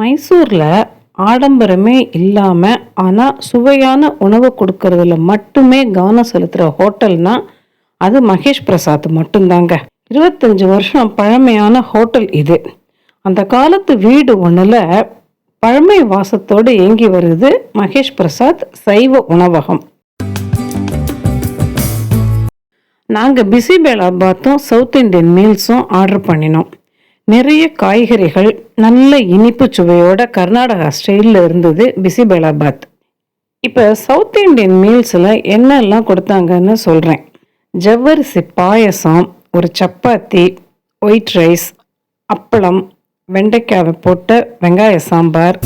மைசூரில் ஆடம்பரமே இல்லாமல் ஆனால் சுவையான உணவு கொடுக்கறதுல மட்டுமே கவனம் செலுத்துகிற ஹோட்டல்னா அது மகேஷ் பிரசாத் மட்டும்தாங்க. இருபத்தஞ்சு வருஷம் பழமையான ஹோட்டல் இது. அந்த காலத்து வீடு ஒன்றில் பழமை வாசத்தோடு இயங்கி வருது மகேஷ் பிரசாத் சைவ உணவகம். நாங்கள் பிசிபேலாபாத்தும் சவுத் இந்தியன் மீல்ஸும் ஆர்டர் பண்ணினோம். நிறைய காய்கறிகள் நல்ல இனிப்பு சுவையோட கர்நாடகா ஸ்டைலில் இருந்தது பிசிபேலாபாத் இப்போ சவுத் இந்தியன் மீல்ஸில் என்னெல்லாம் கொடுத்தாங்கன்னு சொல்கிறேன் ஜவ்வரிசி பாயசம் ஒரு சப்பாத்தி ஒயிட் ரைஸ் அப்பளம் வெண்டைக்காவை போட்ட வெங்காய சாம்பார்.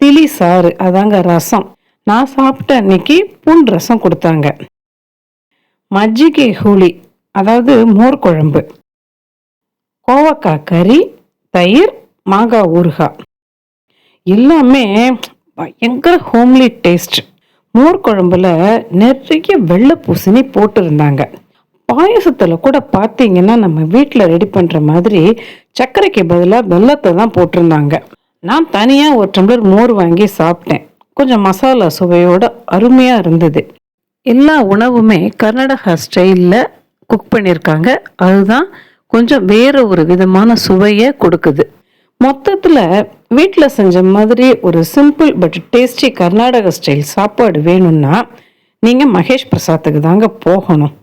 திளி சாறு அதாங்க ரசம். நான் சாப்பிட்ட அன்னைக்கு பூன் ரசம் கொடுத்தாங்க. மஜ்ஜிகை ஹூளி அதாவது மோர் குழம்பு. கோவக்காய் கறி தயிர் மாங்காய் ஊறுகாய். எல்லாமே பயங்கர ஹோம்லி டேஸ்ட் மோர் குழம்புல நிறைய வெள்ளை பூசணி போட்டிருந்தாங்க. பாயசத்தில் கூட பார்த்தீங்கன்னா நம்ம வீட்டில் ரெடி பண்ணுற மாதிரி சர்க்கரைக்கு பதிலாக வெள்ளத்தை தான் போட்டிருந்தாங்க. நான் தனியாக ஒரு டம்ளர் மோர் வாங்கி சாப்பிட்டேன். கொஞ்சம் மசாலா சுவையோட அருமையாக இருந்தது. எல்லா உணவுமே கர்நாடகா ஸ்டைலில் குக் பண்ணியிருக்காங்க. அதுதான் கொஞ்சம் வேற ஒரு விதமான சுவையை கொடுக்குது. மொத்தத்தில் வீட்டில் செஞ்ச மாதிரி ஒரு simple but tasty Karnataka style சாப்பாடு வேணும்னா நீங்கள் மகேஷ் பிரசாத்துக்கு தாங்க போகணும்.